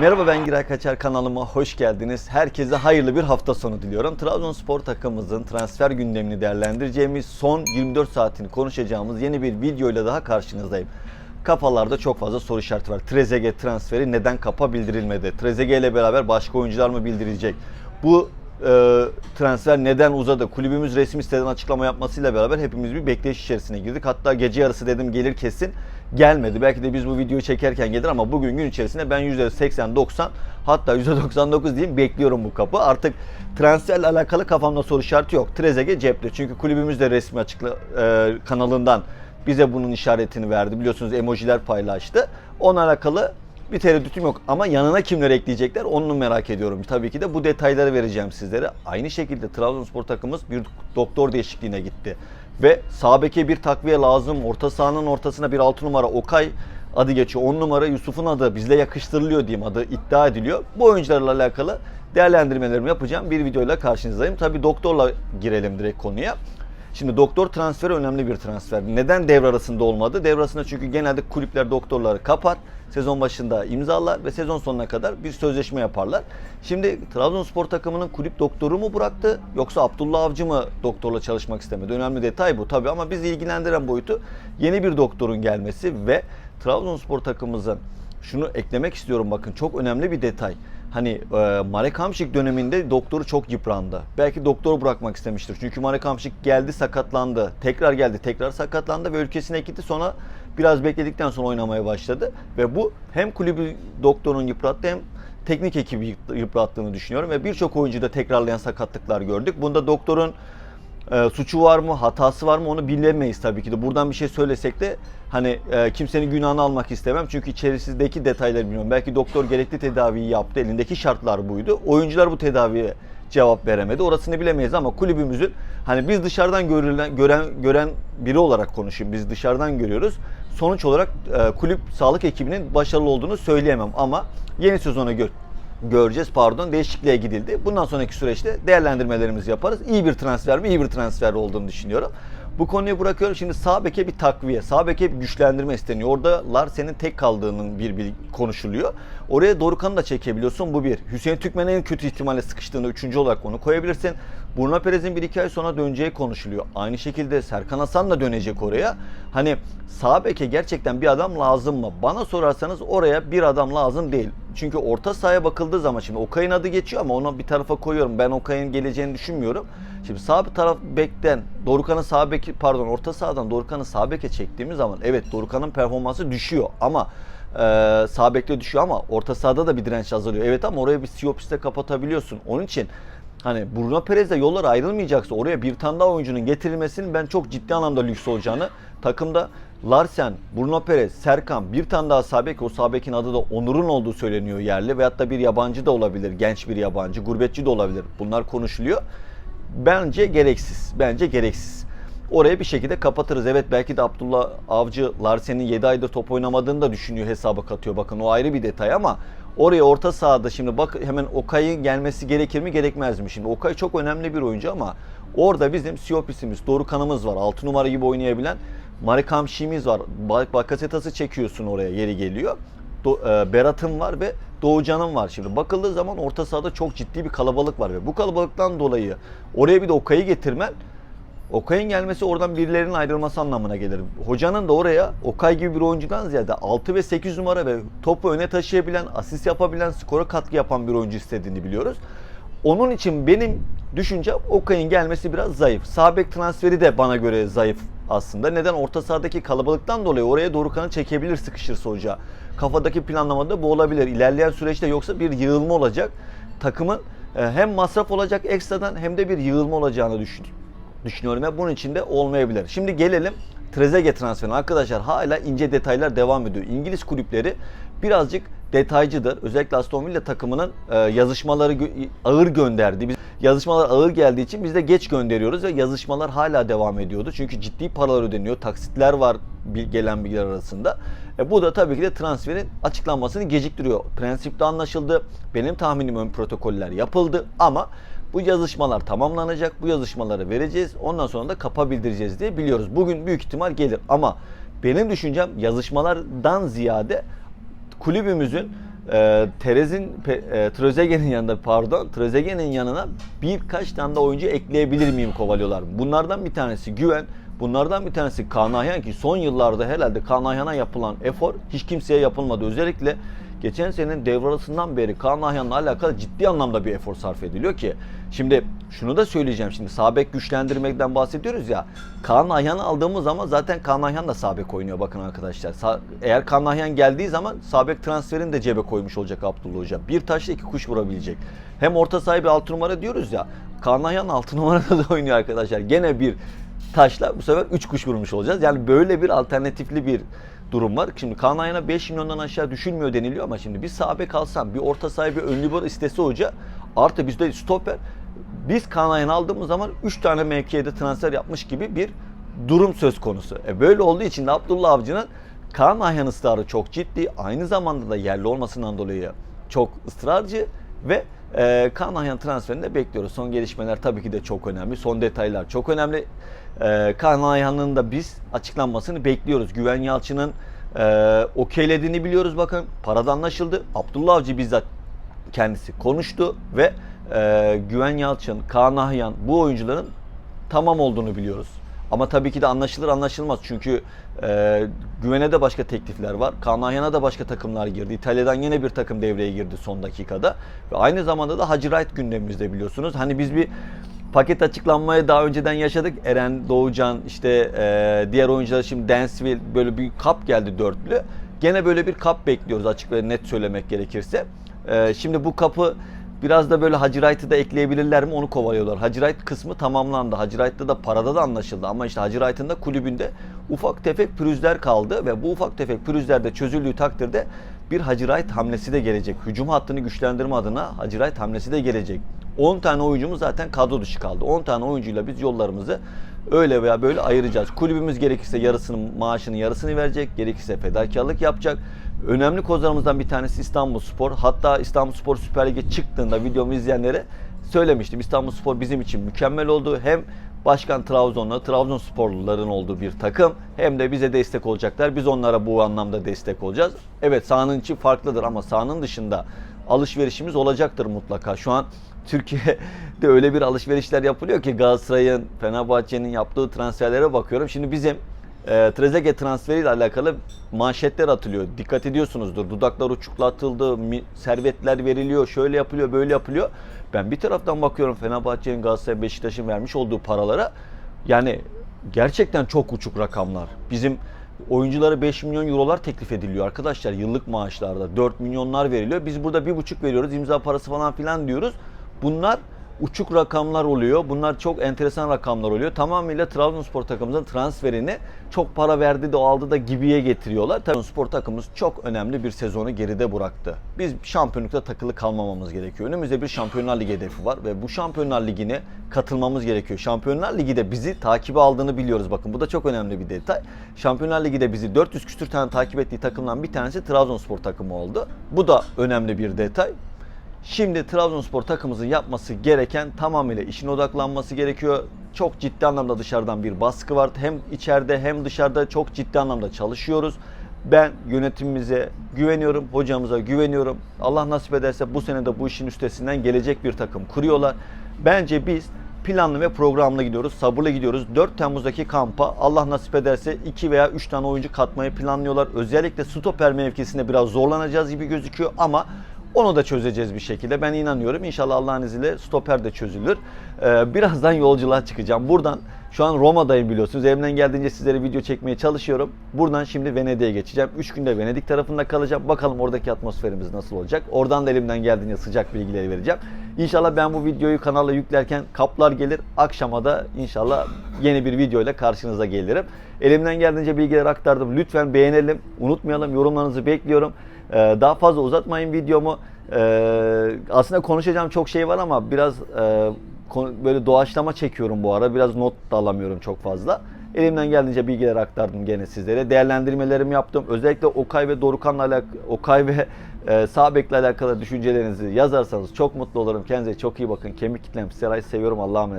Merhaba ben Giray Kaçar kanalıma hoş geldiniz. Herkese hayırlı bir hafta sonu diliyorum. Trabzonspor takımımızın transfer gündemini değerlendireceğimiz son 24 saatini konuşacağımız yeni bir videoyla daha karşınızdayım. Kafalarda çok fazla soru işareti var. Trezeguet transferi neden kapa bildirilmedi? Trezeguet ile beraber başka oyuncular mı bildirilecek? Bu e, transfer neden uzadı? Kulübümüz resmi siteden açıklama yapmasıyla beraber hepimiz bir bekleyiş içerisine girdik. Hatta gece yarısı dedim gelir kesin gelmedi. Belki de biz bu videoyu çekerken gelir ama bugün gün içerisinde ben %80-90 hatta %99 diyeyim bekliyorum bu kapı. Artık transferle alakalı kafamda soru işareti yok. Trezeguet cepte. Çünkü kulübümüz de resmi açıkla e, kanalından bize bunun işaretini verdi. Biliyorsunuz emojiler paylaştı. Onunla alakalı bir tereddütüm yok ama yanına kimleri ekleyecekler onu merak ediyorum. Tabii ki de bu detayları vereceğim sizlere. Aynı şekilde Trabzonspor takımımız bir doktor değişikliğine gitti. Ve sağ bir takviye lazım. Orta sahanın ortasına bir 6 numara Okay adı geçiyor. 10 numara Yusuf'un adı bizle yakıştırılıyor diyeyim adı iddia ediliyor. Bu oyuncularla alakalı değerlendirmelerimi yapacağım. Bir videoyla karşınızdayım. Tabii doktorla girelim direkt konuya. Şimdi doktor transferi önemli bir transfer. Neden devre arasında olmadı? Devre arasında çünkü genelde kulüpler doktorları kapar. Sezon başında imzalar ve sezon sonuna kadar bir sözleşme yaparlar. Şimdi Trabzonspor takımının kulüp doktoru mu bıraktı yoksa Abdullah Avcı mı doktorla çalışmak istemedi? Önemli detay bu tabii ama bizi ilgilendiren boyutu yeni bir doktorun gelmesi ve Trabzonspor takımımızın şunu eklemek istiyorum bakın çok önemli bir detay. Hani e, Marek Hamšík döneminde doktoru çok yıprandı. Belki doktor bırakmak istemiştir. Çünkü Marek Hamšík geldi sakatlandı. Tekrar geldi tekrar sakatlandı ve ülkesine gitti. Sonra biraz bekledikten sonra oynamaya başladı. Ve bu hem kulübü doktorun yıprattı hem teknik ekibi yıprattığını düşünüyorum. Ve birçok oyuncuda tekrarlayan sakatlıklar gördük. Bunda doktorun e, suçu var mı, hatası var mı onu bilemeyiz tabii ki de. Buradan bir şey söylesek de hani e, kimsenin günahını almak istemem. Çünkü içerisindeki detayları bilmiyorum. Belki doktor gerekli tedaviyi yaptı. Elindeki şartlar buydu. Oyuncular bu tedaviye cevap veremedi. Orasını bilemeyiz ama kulübümüzün hani biz dışarıdan görülen, gören gören biri olarak konuşayım. Biz dışarıdan görüyoruz. Sonuç olarak e, kulüp sağlık ekibinin başarılı olduğunu söyleyemem ama yeni sezona gör göreceğiz pardon değişikliğe gidildi. Bundan sonraki süreçte değerlendirmelerimizi yaparız. İyi bir transfer mi? İyi bir transfer olduğunu düşünüyorum. Bu konuyu bırakıyorum. Şimdi sağ beke bir takviye, sağ beke bir güçlendirme isteniyor. Oradalar senin tek kaldığının bir, bir konuşuluyor. Oraya Dorukhan'ı da çekebiliyorsun. Bu bir. Hüseyin Türkmen'in en kötü ihtimalle sıkıştığında üçüncü olarak onu koyabilirsin. Bruno Perez'in bir iki ay sonra döneceği konuşuluyor. Aynı şekilde Serkan Hasan da dönecek oraya. Hani sağ beke gerçekten bir adam lazım mı? Bana sorarsanız oraya bir adam lazım değil. Çünkü orta sahaya bakıldığı zaman şimdi Okay'ın adı geçiyor ama onu bir tarafa koyuyorum. Ben Okay'ın geleceğini düşünmüyorum. Şimdi sağ taraf bekten Dorukhan'ı sağ beki pardon orta sahadan Dorukhan'ı sağ beke çektiğimiz zaman evet Dorukhan'ın performansı düşüyor ama e, sağ bekte düşüyor ama orta sahada da bir direnç azalıyor. Evet ama oraya bir Siopis'te kapatabiliyorsun. Onun için hani Bruno Perez'le yollar ayrılmayacaksa oraya bir tane daha oyuncunun getirilmesinin ben çok ciddi anlamda lüks olacağını takımda Larsen, Bruno Perez, Serkan bir tane daha sabek o sabekin adı da Onur'un olduğu söyleniyor yerli veyahut da bir yabancı da olabilir. Genç bir yabancı, gurbetçi de olabilir. Bunlar konuşuluyor. Bence gereksiz. Bence gereksiz. Oraya bir şekilde kapatırız. Evet belki de Abdullah Avcı Larsen'in 7 aydır top oynamadığını da düşünüyor hesaba katıyor. Bakın o ayrı bir detay ama oraya orta sahada şimdi bak hemen Okay'ın gelmesi gerekir mi gerekmez mi? Şimdi Okay çok önemli bir oyuncu ama orada bizim Siopis'imiz, Dorukhan'ımız var. 6 numara gibi oynayabilen Marek Hamşi'miz var. Bak Bakasetas'ı çekiyorsun oraya yeri geliyor. Do- e, Berat'ın var ve Doğucan'ın var. Şimdi bakıldığı zaman orta sahada çok ciddi bir kalabalık var ve bu kalabalıktan dolayı oraya bir de Okay'ı getirmen Okay'ın gelmesi oradan birilerinin ayrılması anlamına gelir. Hocanın da oraya Okay gibi bir oyuncudan ziyade 6 ve 8 numara ve topu öne taşıyabilen, asist yapabilen, skora katkı yapan bir oyuncu istediğini biliyoruz. Onun için benim düşüncem Okay'ın gelmesi biraz zayıf. Sağ bek transferi de bana göre zayıf aslında. Neden? Orta sahadaki kalabalıktan dolayı oraya Dorukhan'ı çekebilir sıkışırsa hoca. Kafadaki planlamada bu olabilir. İlerleyen süreçte yoksa bir yığılma olacak. Takımın e, hem masraf olacak ekstradan hem de bir yığılma olacağını düşün, düşünüyorum ve bunun için de olmayabilir. Şimdi gelelim Trezeguet transferine. Arkadaşlar hala ince detaylar devam ediyor. İngiliz kulüpleri birazcık detaycıdır. Özellikle Aston Villa takımının e, yazışmaları ağır gönderdi. Biz yazışmalar ağır geldiği için biz de geç gönderiyoruz ve yazışmalar hala devam ediyordu. Çünkü ciddi paralar ödeniyor. Taksitler var gelen bilgiler arasında. E, bu da tabii ki de transferin açıklanmasını geciktiriyor. Prensipte anlaşıldı. Benim tahminim ön protokoller yapıldı ama bu yazışmalar tamamlanacak. Bu yazışmaları vereceğiz. Ondan sonra da kapa bildireceğiz diye biliyoruz. Bugün büyük ihtimal gelir ama benim düşüncem yazışmalardan ziyade kulübümüzün e, Terez'in e, Trezeguet'in yanında pardon Trezeguet'in yanına birkaç tane de oyuncu ekleyebilir miyim kovalıyorlar. Bunlardan bir tanesi Güven. Bunlardan bir tanesi Kaan ki son yıllarda herhalde Kaan Ayhan'a yapılan efor hiç kimseye yapılmadı. Özellikle geçen senenin devre arasından beri Kaan Ayhan'la alakalı ciddi anlamda bir efor sarf ediliyor ki şimdi şunu da söyleyeceğim şimdi sabek güçlendirmekten bahsediyoruz ya Kaan Ayhan'ı aldığımız zaman zaten Kaan Ayhan da sabek oynuyor bakın arkadaşlar. Sa- eğer Kaan Ayhan geldiği zaman sabek transferini de cebe koymuş olacak Abdullah Hoca. Bir taşla iki kuş vurabilecek. Hem orta sahibi 6 numara diyoruz ya Kaan Ayhan 6 numarada da oynuyor arkadaşlar. Gene bir taşla bu sefer 3 kuş vurmuş olacağız. Yani böyle bir alternatifli bir durum var. Şimdi Kaan Ayhan'a 5 milyondan aşağı düşülmüyor deniliyor ama şimdi bir sahabe kalsam, bir orta sahibi ön libero istese hoca artı bizde stoper biz Kaan Ayhan'ı aldığımız zaman 3 tane mevkiye transfer yapmış gibi bir durum söz konusu. E böyle olduğu için de Abdullah Avcı'nın Kaan Ayhan ısrarı çok ciddi. Aynı zamanda da yerli olmasından dolayı çok ısrarcı ve e, Kaan Ayhan transferini de bekliyoruz. Son gelişmeler tabii ki de çok önemli. Son detaylar çok önemli. E, Kaan Ayhan'ın da biz açıklanmasını bekliyoruz. Güven Yalçın'ın e, okeylediğini biliyoruz bakın. Parada anlaşıldı. Abdullah Avcı bizzat kendisi konuştu ve e, Güven Yalçın, Kaan Ahyan bu oyuncuların tamam olduğunu biliyoruz. Ama tabii ki de anlaşılır anlaşılmaz. Çünkü e, Güven'e de başka teklifler var. Kaan Ahyan'a da başka takımlar girdi. İtalya'dan yine bir takım devreye girdi son dakikada. Ve aynı zamanda da Hacı Wright gündemimizde biliyorsunuz. Hani biz bir paket açıklanmayı daha önceden yaşadık. Eren Doğucan işte e, diğer oyuncular şimdi Dansville böyle bir kap geldi dörtlü. Gene böyle bir kap bekliyoruz açık ve net söylemek gerekirse. E, şimdi bu kapı Biraz da böyle Hacı Wright'ı da ekleyebilirler mi onu kovalıyorlar. Hacı Wright kısmı tamamlandı. Hacı Wright'ta da parada da anlaşıldı. Ama işte Hacı Wright'ın da kulübünde ufak tefek pürüzler kaldı. Ve bu ufak tefek pürüzler de çözüldüğü takdirde bir Hacı Wright hamlesi de gelecek. Hücum hattını güçlendirme adına Hacı Wright hamlesi de gelecek. 10 tane oyuncumuz zaten kadro dışı kaldı. 10 tane oyuncuyla biz yollarımızı öyle veya böyle ayıracağız. Kulübümüz gerekirse yarısının maaşının yarısını verecek. Gerekirse fedakarlık yapacak. Önemli kozlarımızdan bir tanesi İstanbul Spor. Hatta İstanbul Spor Süper Lig'e çıktığında videomu izleyenlere söylemiştim. İstanbul Spor bizim için mükemmel oldu. Hem Başkan Trabzon'la Trabzonsporluların olduğu bir takım hem de bize destek olacaklar. Biz onlara bu anlamda destek olacağız. Evet sahanın içi farklıdır ama sahanın dışında alışverişimiz olacaktır mutlaka. Şu an Türkiye'de öyle bir alışverişler yapılıyor ki Galatasaray'ın, Fenerbahçe'nin yaptığı transferlere bakıyorum. Şimdi bizim e, Trezeguet transferiyle alakalı manşetler atılıyor. Dikkat ediyorsunuzdur. Dudaklar uçuklatıldı, servetler veriliyor, şöyle yapılıyor, böyle yapılıyor. Ben bir taraftan bakıyorum Fenerbahçe'nin, Galatasaray, Beşiktaş'ın vermiş olduğu paralara. Yani gerçekten çok uçuk rakamlar. Bizim oyunculara 5 milyon eurolar teklif ediliyor arkadaşlar yıllık maaşlarda. 4 milyonlar veriliyor. Biz burada 1,5 veriyoruz imza parası falan filan diyoruz. Bunlar uçuk rakamlar oluyor. Bunlar çok enteresan rakamlar oluyor. Tamamıyla Trabzonspor takımımızın transferini çok para verdi de aldı da gibiye getiriyorlar. Trabzonspor takımımız çok önemli bir sezonu geride bıraktı. Biz şampiyonlukta takılı kalmamamız gerekiyor. Önümüzde bir Şampiyonlar Ligi hedefi var ve bu Şampiyonlar Ligi'ne katılmamız gerekiyor. Şampiyonlar Ligi de bizi takibe aldığını biliyoruz. Bakın bu da çok önemli bir detay. Şampiyonlar Ligi de bizi 400 küsür tane takip ettiği takımdan bir tanesi Trabzonspor takımı oldu. Bu da önemli bir detay. Şimdi Trabzonspor takımımızın yapması gereken tamamıyla işine odaklanması gerekiyor. Çok ciddi anlamda dışarıdan bir baskı var. Hem içeride hem dışarıda çok ciddi anlamda çalışıyoruz. Ben yönetimimize güveniyorum, hocamıza güveniyorum. Allah nasip ederse bu sene de bu işin üstesinden gelecek bir takım kuruyorlar. Bence biz planlı ve programlı gidiyoruz, sabırlı gidiyoruz. 4 Temmuz'daki kampa Allah nasip ederse 2 veya 3 tane oyuncu katmayı planlıyorlar. Özellikle stoper mevkisinde biraz zorlanacağız gibi gözüküyor ama onu da çözeceğiz bir şekilde. Ben inanıyorum. İnşallah Allah'ın izniyle stoper de çözülür. Ee, birazdan yolculuğa çıkacağım. Buradan şu an Roma'dayım biliyorsunuz. Elimden geldiğince sizlere video çekmeye çalışıyorum. Buradan şimdi Venedik'e geçeceğim. 3 günde Venedik tarafında kalacağım. Bakalım oradaki atmosferimiz nasıl olacak. Oradan da elimden geldiğince sıcak bilgileri vereceğim. İnşallah ben bu videoyu kanala yüklerken kaplar gelir. Akşama da inşallah yeni bir video ile karşınıza gelirim. Elimden geldiğince bilgileri aktardım. Lütfen beğenelim. Unutmayalım. Yorumlarınızı bekliyorum. Ee, daha fazla uzatmayın videomu. Ee, aslında konuşacağım çok şey var ama biraz e, böyle doğaçlama çekiyorum bu ara. Biraz not da alamıyorum çok fazla. Elimden geldiğince bilgiler aktardım gene sizlere. Değerlendirmelerimi yaptım. Özellikle Okay ve Dorukan'la alakalı, Okay ve e, sağ bekle alakalı düşüncelerinizi yazarsanız çok mutlu olurum. Kendinize çok iyi bakın. Kemik kitlem. Seray'ı seviyorum. Allah'a emanet.